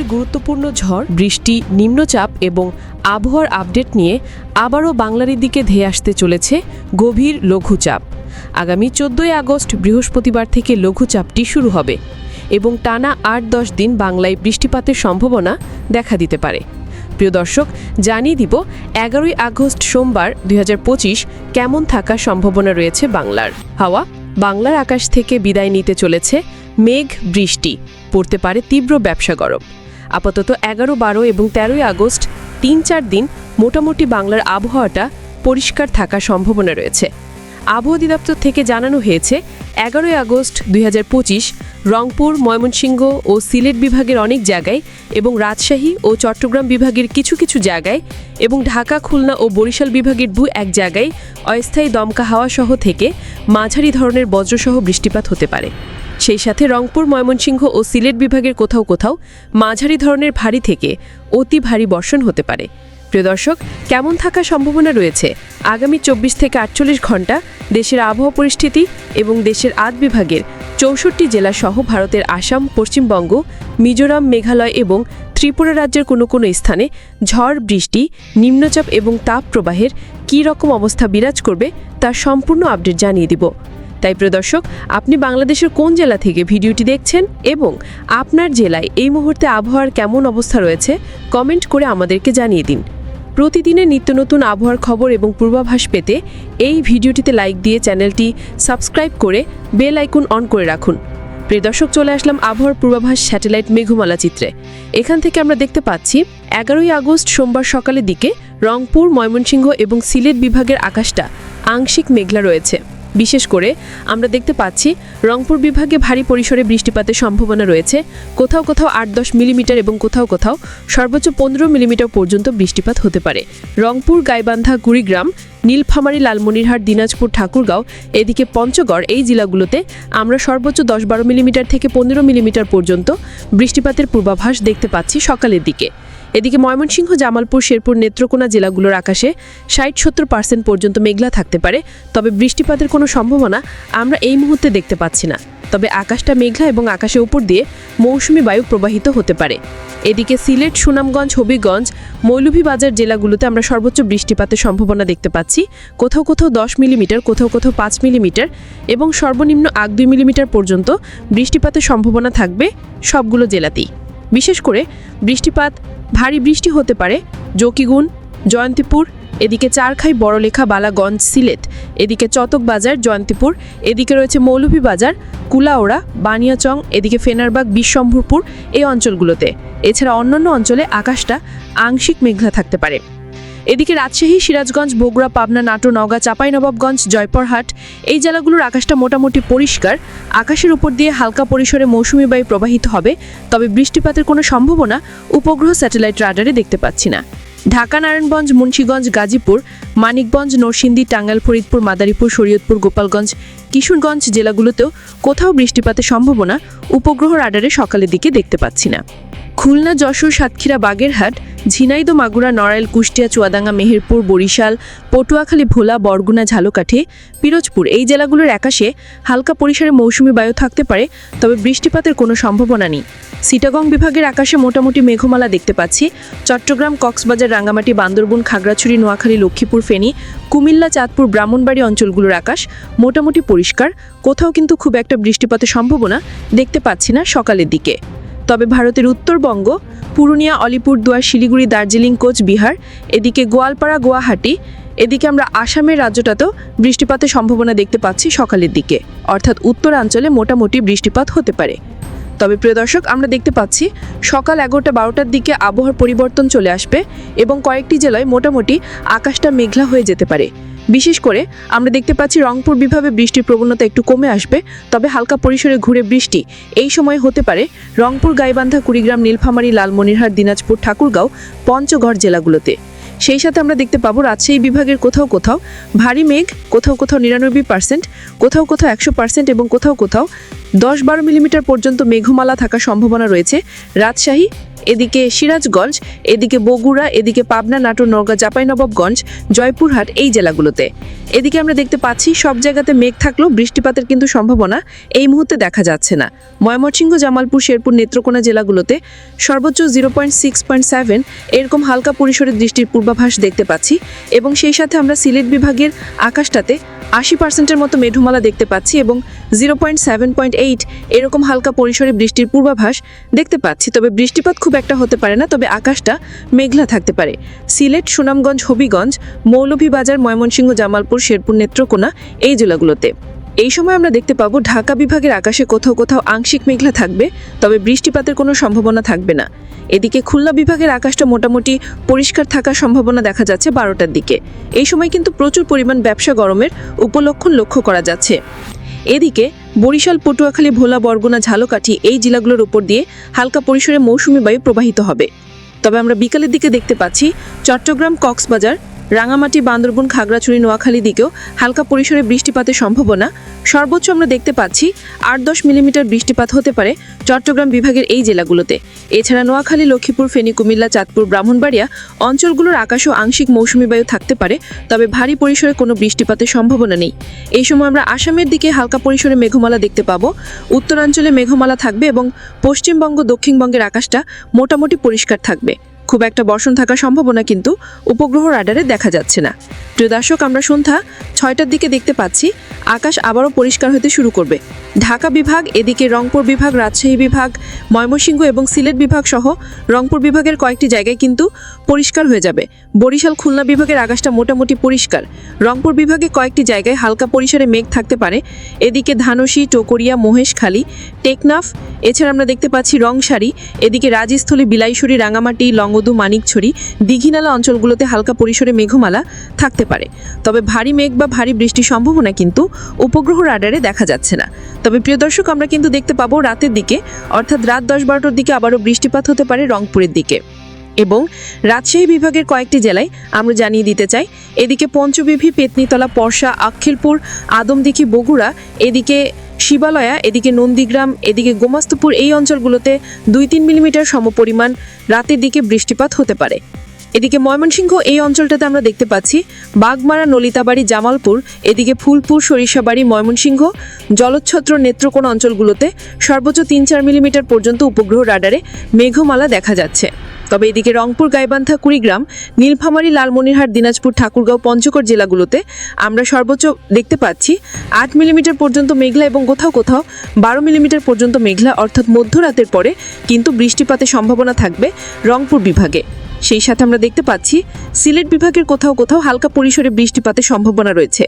রাজ্যের গুরুত্বপূর্ণ ঝড়, বৃষ্টি, নিম্নচাপ এবং আবহাওয়ার আপডেট নিয়ে আবারও বাংলার দিকে ধেয়ে আসতে চলেছে গভীর লঘুচাপ। আগামী চোদ্দই আগস্ট বৃহস্পতিবার থেকে লঘুচাপটি শুরু হবে এবং টানা আট দশ দিন বাংলায় বৃষ্টিপাতের সম্ভাবনা দেখা দিতে পারে। প্রিয় দর্শক, জানিয়ে দিব, এগারোই আগস্ট সোমবার দুই হাজার পঁচিশ কেমন থাকার সম্ভাবনা রয়েছে বাংলার। হাওয়া, বাংলার আকাশ থেকে বিদায় নিতে চলেছে মেঘ বৃষ্টি, পড়তে পারে তীব্র ব্যবসা গরম। আপাতত এগারো, বারো এবং তেরোই আগস্ট তিন, চার দিন মোটামুটি বাংলার আবহাওয়াটা পরিষ্কার থাকার সম্ভাবনা রয়েছে। আবহাওয়া অধিদপ্তর থেকে জানানো হয়েছে, এগারোই আগস্ট দুই হাজার পঁচিশ রংপুর, ময়মনসিংহ ও সিলেট বিভাগের অনেক জায়গায় এবং রাজশাহী ও চট্টগ্রাম বিভাগের কিছু কিছু জায়গায় এবং ঢাকা, খুলনা ও বরিশাল বিভাগের দু, এক জায়গায় অস্থায়ী দমকা হাওয়া সহ থেকে মাঝারি ধরনের বজ্রসহ বৃষ্টিপাত হতে পারে। সেই সাথে রংপুর, ময়মনসিংহ ও সিলেট বিভাগের কোথাও কোথাও মাঝারি ধরনের ভারী থেকে অতি ভারী বর্ষণ হতে পারে। প্রিয় দর্শক, কেমন থাকার সম্ভাবনা রয়েছে? আগামী চব্বিশ থেকে আটচল্লিশ ঘণ্টা দেশের আবহাওয়া পরিস্থিতি এবং দেশের আদ বিভাগের চৌষট্টি জেলা সহ ভারতের আসাম, পশ্চিমবঙ্গ, মিজোরাম, মেঘালয় এবং ত্রিপুরা রাজ্যের কোনো কোনো স্থানে ঝড়, বৃষ্টি, নিম্নচাপ এবং তাপ প্রবাহের কী রকম অবস্থা বিরাজ করবে তার সম্পূর্ণ আপডেট জানিয়ে দিব। তাই প্রিয় দর্শক, আপনি বাংলাদেশের কোন জেলা থেকে ভিডিওটি দেখছেন এবং আপনার জেলায় এই মুহূর্তে আবহাওয়ার কেমন অবস্থা রয়েছে কমেন্ট করে আমাদেরকে জানিয়ে দিন। প্রতিদিনের নিত্য নতুন আবহাওয়ার খবর এবং পূর্বাভাস পেতে এই ভিডিওটিতে লাইক দিয়ে চ্যানেলটি সাবস্ক্রাইব করে বেল আইকন অন করে রাখুন। প্রিয় দর্শক, চলে আসলাম আবহাওয়ার পূর্বাভাস স্যাটেলাইট মেঘমালা চিত্রে। এখান থেকে আমরা দেখতে পাচ্ছি, এগারোই আগস্ট সোমবার সকালের দিকে রংপুর, ময়মনসিংহ এবং সিলেট বিভাগের আকাশটা আংশিক মেঘলা রয়েছে। বিশেষ করে আমরা দেখতে পাচ্ছি রংপুর বিভাগে ভারী পরিসরে বৃষ্টিপাতের সম্ভাবনা রয়েছে। কোথাও কোথাও আট দশ মিলিমিটার এবং কোথাও কোথাও সর্বোচ্চ পনেরো মিলিমিটার পর্যন্ত বৃষ্টিপাত হতে পারে। রংপুর, গাইবান্ধা কুড়িগ্রাম নীলফামারী, লালমনিরহাট, দিনাজপুর, ঠাকুরগাঁও, এদিকে পঞ্চগড় এই জেলাগুলোতে আমরা সর্বোচ্চ দশ বারো মিলিমিটার থেকে পনেরো মিলিমিটার পর্যন্ত বৃষ্টিপাতের পূর্বাভাস দেখতে পাচ্ছি সকালের দিকে। এদিকে ময়মনসিংহ, জামালপুর, শেরপুর, নেত্রকোনা জেলাগুলোর আকাশে ষাট সত্তর পার্সেন্ট পর্যন্ত মেঘলা থাকতে পারে। তবে বৃষ্টিপাতের কোনো সম্ভাবনা আমরা এই মুহূর্তে দেখতে পাচ্ছি না। তবে আকাশটা মেঘলা এবং আকাশের উপর দিয়ে মৌসুমি বায়ু প্রবাহিত হতে পারে। এদিকে সিলেট, সুনামগঞ্জ, হবিগঞ্জ, মৌলভীবাজার জেলাগুলোতে আমরা সর্বোচ্চ বৃষ্টিপাতের সম্ভাবনা দেখতে পাচ্ছি। কোথাও কোথাও দশ মিলিমিটার, কোথাও কোথাও পাঁচ মিলিমিটার এবং সর্বনিম্ন আগ দুই মিলিমিটার পর্যন্ত বৃষ্টিপাতের সম্ভাবনা থাকবে সবগুলো জেলাতেই। বিশেষ করে বৃষ্টিপাত ভারী বৃষ্টি হতে পারে। জকিগুন, জয়ন্তীপুর, এদিকে চারখাই বড়লেখা বালাগঞ্জ, সিলেট, এদিকে চতক বাজার, জয়ন্তীপুর, এদিকে রয়েছে মৌলভীবাজার কুলাওড়া, বানিয়াচং, এদিকে ফেনারবাগ, বিশ্বম্ভরপুর এই অঞ্চলগুলোতে। এছাড়া অন্যান্য অঞ্চলে আকাশটা আংশিক মেঘলা থাকতে পারে। এদিকে রাজশাহী, সিরাজগঞ্জ, বগুড়া, পাবনা, নাটোর, নওগাঁ চাঁপাইনবাবগঞ্জ জয়পুরহাট এই জেলাগুলোর আকাশটা মোটামুটি পরিষ্কার। আকাশের উপর দিয়ে হালকা পরিসরে মৌসুমি বায়ু প্রবাহিত হবে, তবে বৃষ্টিপাতের কোনো সম্ভাবনা উপগ্রহ স্যাটেলাইট রাডারে দেখতে পাচ্ছি না। ঢাকা, নারায়ণগঞ্জ, মুন্সীগঞ্জ, গাজীপুর, মানিকগঞ্জ, নরসিংদী, টাঙ্গাইল, ফরিদপুর, মাদারীপুর, শরীয়তপুর, গোপালগঞ্জ, কিশোরগঞ্জ জেলাগুলোতেও কোথাও বৃষ্টিপাতের সম্ভাবনা উপগ্রহ রাডারে সকালের দিকে দেখতে পাচ্ছি না। খুলনা, যশোর, সাতক্ষীরা, বাগেরহাট, ঝিনাইদহ, মাগুরা, নড়াইল, কুষ্টিয়া, চুয়াডাঙ্গা, মেহেরপুর, বরিশাল, পটুয়াখালী, ভোলা, বরগুনা, ঝালকাঠি, পিরোজপুর এই জেলাগুলোর আকাশে হালকা পরিসরে মৌসুমি বায়ু থাকতে পারে, তবে বৃষ্টিপাতের কোনো সম্ভাবনা নেই। সিটাগং বিভাগের আকাশে মোটামুটি মেঘমালা দেখতে পাচ্ছি। চট্টগ্রাম, কক্সবাজার, রাঙ্গামাটি, বান্দরবন, খাগড়াছড়ি, নোয়াখালী, লক্ষ্মীপুর, ফেনী, কুমিল্লা, চাঁদপুর ব্রাহ্মণবাড়ি অঞ্চলগুলোর আকাশ মোটামুটি পরিষ্কার। কোথাও কিন্তু খুব একটা বৃষ্টিপাতের সম্ভাবনা দেখতে পাচ্ছি না সকালের দিকে। তবে ভারতের উত্তরবঙ্গ, পুরুলিয়া আলিপুরদুয়ার শিলিগুড়ি, দার্জিলিং কোচবিহার এদিকে গোয়ালপাড়া, গুয়াহাটি, এদিকে আমরা আসামের রাজ্যটাতেও বৃষ্টিপাতের সম্ভাবনা দেখতে পাচ্ছি সকালের দিকে। অর্থাৎ উত্তরাঞ্চলে মোটামুটি বৃষ্টিপাত হতে পারে। তবে প্রিয় দর্শক, আমরা দেখতে পাচ্ছি সকাল এগারোটা বারোটার দিকে আবহাওয়ার পরিবর্তন চলে আসবে এবং কয়েকটি জেলায় মোটামুটি আকাশটা মেঘলা হয়ে যেতে পারে। বিশেষ করে আমরা দেখতে পাচ্ছি রংপুর বিভাগে বৃষ্টির প্রবণতা একটু কমে আসবে, তবে হালকা পরিসরে ঘুরে বৃষ্টি। এই সময় হতে পারে রংপুর, গাইবান্ধা, কুড়িগ্রাম, নীলফামারী, লালমনিরহাট, দিনাজপুর, ঠাকুরগাঁও, পঞ্চগড় জেলাগুলোতে। সেই সাথে আমরা দেখতে পাবো রাজশাহী বিভাগের কোথাও কোথাও ভারী মেঘ, কোথাও কোথাও নিরানব্বই পার্সেন্ট কোথাও কোথাও একশো পার্সেন্ট এবং কোথাও কোথাও দশ বারো মিলিমিটার পর্যন্ত মেঘমালা থাকার সম্ভাবনা রয়েছে। রাজশাহী, এদিকে সিরাজগঞ্জ, এদিকে বগুড়া, এদিকে পাবনা, নাটোর, নওগাঁ জাপাইনবাবগঞ্জ জয়পুরহাট এই জেলাগুলোতে। এদিকে আমরা দেখতে পাচ্ছি, সব জায়গাতে মেঘ থাকলেও বৃষ্টিপাতের কিন্তু সম্ভাবনা এই মুহূর্তে দেখা যাচ্ছে না। ময়মনসিংহ, জামালপুর, শেরপুর, নেত্রকোনা জেলাগুলোতে সর্বোচ্চ zero point six point seven, এরকম হালকা পরিসরের দৃষ্টির পূর্বাভাস দেখতে পাচ্ছি এবং সেই সাথে আমরা সিলেট বিভাগের আকাশটাতে আশি পার্সেন্টের মতো মেঘমালা দেখতে পাচ্ছি এবং zero point seven point eight এরকম হালকা পরিসরে বৃষ্টির পূর্বাভাস দেখতে পাচ্ছি। তবে বৃষ্টিপাত খুব একটা হতে পারে না, তবে আকাশটা মেঘলা থাকতে পারে। সিলেট, সুনামগঞ্জ, হবিগঞ্জ, মৌলভীবাজার, ময়মনসিংহ, জামালপুর, শেরপুর, নেত্রকোনা এই জেলাগুলোতে। এই সময় আমরা দেখতে পাবো ঢাকা বিভাগের আকাশে কোথাও কোথাও আংশিক মেঘলা থাকবে, তবে বৃষ্টিপাতের কোনো সম্ভাবনা থাকবে না। এদিকে খুলনা বিভাগের আকাশটা মোটামুটি পরিষ্কার থাকার সম্ভাবনা দেখা যাচ্ছে বারোটার দিকে। এই সময় কিন্তু প্রচুর পরিমাণ ব্যবসা গরমের উপলক্ষণ লক্ষ্য করা যাচ্ছে। এদিকে বরিশাল, পটুয়াখালী, ভোলা, বরগুনা, ঝালকাঠি এই জেলাগুলোর উপর দিয়ে হালকা পরিসরে মৌসুমি বায়ু প্রবাহিত হবে। তবে আমরা বিকালের দিকে দেখতে পাচ্ছি চট্টগ্রাম, কক্সবাজার রাঙামাটি, বান্দরবন, খাগড়াছড়ি, নোয়াখালী দিকেও হালকা পরিসরে বৃষ্টিপাতের সম্ভাবনা। সর্বোচ্চ আমরা দেখতে পাচ্ছি আট দশ মিলিমিটার বৃষ্টিপাত হতে পারে চট্টগ্রাম বিভাগের এই জেলাগুলোতে। এছাড়া নোয়াখালী, লক্ষ্মীপুর, ফেনী, কুমিল্লা, চাঁদপুর, ব্রাহ্মণবাড়িয়া অঞ্চলগুলোর আকাশও আংশিক মৌসুমী বায়ু থাকতে পারে, তবে ভারী পরিসরে কোনো বৃষ্টিপাতের সম্ভাবনা নেই। এই সময় আমরা আসামের দিকে হালকা পরিসরে মেঘমালা দেখতে পাবো। উত্তরাঞ্চলে মেঘমালা থাকবে এবং পশ্চিমবঙ্গ, দক্ষিণবঙ্গের আকাশটা মোটামুটি পরিষ্কার থাকবে। খুব একটা বর্ষণ থাকার সম্ভাবনা কিন্তু উপগ্রহ রাডারে দেখা যাচ্ছে না। প্রিয় দর্শক, আমরা সন্ধ্যা ছয়টার দিকে দেখতে পাচ্ছি, আকাশ আবারও পরিষ্কার হতে শুরু করবে। ঢাকা বিভাগ, এদিকে রংপুর বিভাগ, রাজশাহী বিভাগ, ময়মনসিংহ এবং সিলেট বিভাগ সহ রংপুর বিভাগের কয়েকটি জায়গায় কিন্তু পরিষ্কার হয়ে যাবে। বরিশাল, খুলনা বিভাগের আকাশটা মোটামুটি পরিষ্কার। রংপুর বিভাগে কয়েকটি জায়গায় হালকা পরিসরে মেঘ থাকতে পারে। এদিকে ধানসী, টোকরিয়া, মহেশখালী, টেকনাফ, এছাড়া আমরা দেখতে পাচ্ছি রংসারি, এদিকে রাজস্থলী, বিলাইছড়ি, রাঙামাটি লংগদু মানিকছড়ি দীঘিনালা অঞ্চলগুলোতে হালকা পরিসরে মেঘমালা থাকতে পারে। তবে ভারী মেঘ বা ভারী বৃষ্টির সম্ভাবনা কিন্তু উপগ্রহ রাডারে দেখা যাচ্ছে না। তবে প্রিয় দর্শক, আমরা কিন্তু দেখতে পাবো রাতের দিকে, অর্থাৎ রাত দশ বারোটার দিকে আবারও বৃষ্টিপাত হতে পারে রংপুরের দিকে। এবং রাজশাহী বিভাগের কয়েকটি জেলায় আমরা জানিয়ে দিতে চাই, এদিকে পঞ্চবিভি, পেতনিতলা পর্ষা আক্ষিলপুর আদমদিঘি, বগুড়া, এদিকে শিবালয়া, এদিকে নন্দীগ্রাম, এদিকে গোমাস্তপুর এই অঞ্চলগুলোতে দুই তিন মিলিমিটার সমপরিমাণ রাতের দিকে বৃষ্টিপাত হতে পারে। এদিকে ময়মনসিংহ এই অঞ্চলটাতে আমরা দেখতে পাচ্ছি, বাগমারা, নলিতাবাড়ি, জামালপুর, এদিকে ফুলপুর, সরিষাবাড়ি, ময়মনসিংহ, জলচ্ছত্র, নেত্রকোনা অঞ্চলগুলোতে সর্বোচ্চ তিন চার মিলিমিটার পর্যন্ত উপগ্রহ রাডারে মেঘমালা দেখা যাচ্ছে। তবে এদিকে রংপুর, গাইবান্ধা, কুড়িগ্রাম, নীলফামারী, লালমনিরহাট, দিনাজপুর, ঠাকুরগাঁও, পঞ্চগড় জেলাগুলোতে আমরা সর্বোচ্চ দেখতে পাচ্ছি আট মিলিমিটার পর্যন্ত মেঘলা এবং কোথাও কোথাও বারো মিলিমিটার পর্যন্ত মেঘলা, অর্থাৎ মধ্যরাতের পরে কিন্তু বৃষ্টিপাতের সম্ভাবনা থাকবে রংপুর বিভাগে। সেই সাথে আমরা দেখতে পাচ্ছি সিলেট বিভাগের কোথাও কোথাও হালকা পরিসরে বৃষ্টিপাতের সম্ভাবনা রয়েছে।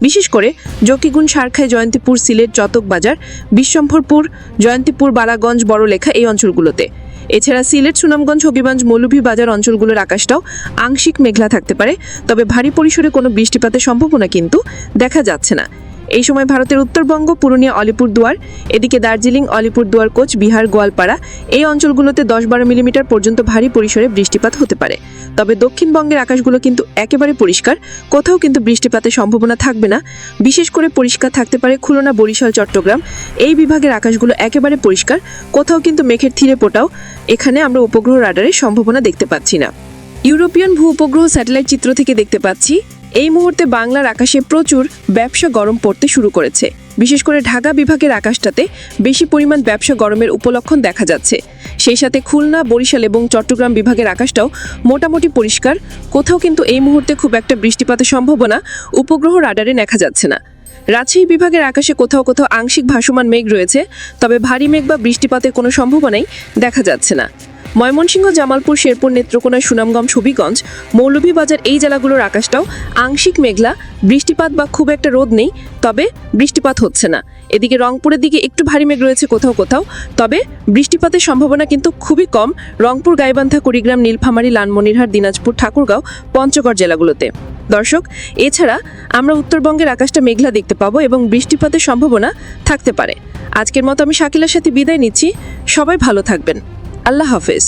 বিশেষ করে জকিগুন, সারখাই, জয়ন্তীপুর, সিলেট, চতক বাজার, বিশ্বম্ভরপুর, জয়ন্তীপুর বালাগঞ্জ বড়লেখা এই অঞ্চলগুলোতে। এছাড়া সিলেট, সুনামগঞ্জ, হবিগঞ্জ মৌলভীবাজার অঞ্চলগুলোর আকাশটাও আংশিক মেঘলা থাকতে পারে। তবে ভারী পরিসরে কোনো বৃষ্টিপাতের সম্ভাবনা কিন্তু দেখা যাচ্ছে না। এই সময় ভারতের উত্তরবঙ্গ, পুরুলিয়া অলিপুরদুয়ার এদিকে দার্জিলিং অলিপুরদুয়ার কোচ, বিহার, গোয়ালপাড়া, এই অঞ্চলগুলোতে দশ বারো মিলিমিটার পর্যন্ত ভারী পরিসরে বৃষ্টিপাত হতে পারে। তবে দক্ষিণবঙ্গের আকাশগুলো কিন্তু একেবারে পরিষ্কার, কোথাও কিন্তু বৃষ্টিপাতের সম্ভাবনা থাকবে না। বিশেষ করে পরিষ্কার থাকতে পারে খুলনা, বরিশাল, চট্টগ্রাম। এই বিভাগের আকাশগুলো একেবারে পরিষ্কার, কোথাও কিন্তু মেঘের থিরে পোটাও এখানে আমরা উপগ্রহ রাডারের সম্ভাবনা দেখতে পাচ্ছি না। ইউরোপিয়ান ভূ উপগ্রহ স্যাটেলাইট চিত্র থেকে দেখতে পাচ্ছি এই মুহূর্তে বাংলার আকাশে প্রচুর ব্যবসা গরম পড়তে শুরু করেছে। বিশেষ করে ঢাকা বিভাগের আকাশটাতে বেশি পরিমাণ ব্যবসা গরমের উপলক্ষণ দেখা যাচ্ছে। সেই সাথে খুলনা, বরিশাল এবং চট্টগ্রাম বিভাগের আকাশটাও মোটামুটি পরিষ্কার। কোথাও কিন্তু এই মুহূর্তে খুব একটা বৃষ্টিপাতের সম্ভাবনা উপগ্রহ রাডারে দেখা যাচ্ছে না। রাজশাহী বিভাগের আকাশে কোথাও কোথাও আংশিক ভাসমান মেঘ রয়েছে, তবে ভারী মেঘ বা বৃষ্টিপাতের কোনো সম্ভাবনাই দেখা যাচ্ছে না। ময়মনসিংহ, জামালপুর, শেরপুর, নেত্রকোনা, সুনামগঞ্জ ছবিগঞ্জ মৌলভীবাজার এই জেলাগুলোর আকাশটাও আংশিক মেঘলা। বৃষ্টিপাত বা খুব একটা রোদ নেই, তবে বৃষ্টিপাত হচ্ছে না। এদিকে রংপুরের দিকে একটু ভারী মেঘ রয়েছে কোথাও কোথাও, তবে বৃষ্টিপাতের সম্ভাবনা কিন্তু খুবই কম। রংপুর, গাইবান্ধা, কুড়িগ্রাম, নীলফামারী, লালমনিরহাট, দিনাজপুর, ঠাকুরগাঁও, পঞ্চগড় জেলাগুলোতে। দর্শক, এছাড়া আমরা উত্তরবঙ্গের আকাশটা মেঘলা দেখতে পাবো এবং বৃষ্টিপাতের সম্ভাবনা থাকতে পারে। আজকের মতো আমি শাকিলার সাথে বিদায় নিচ্ছি। সবাই ভালো থাকবেন। আল্লাহ হাফেজ।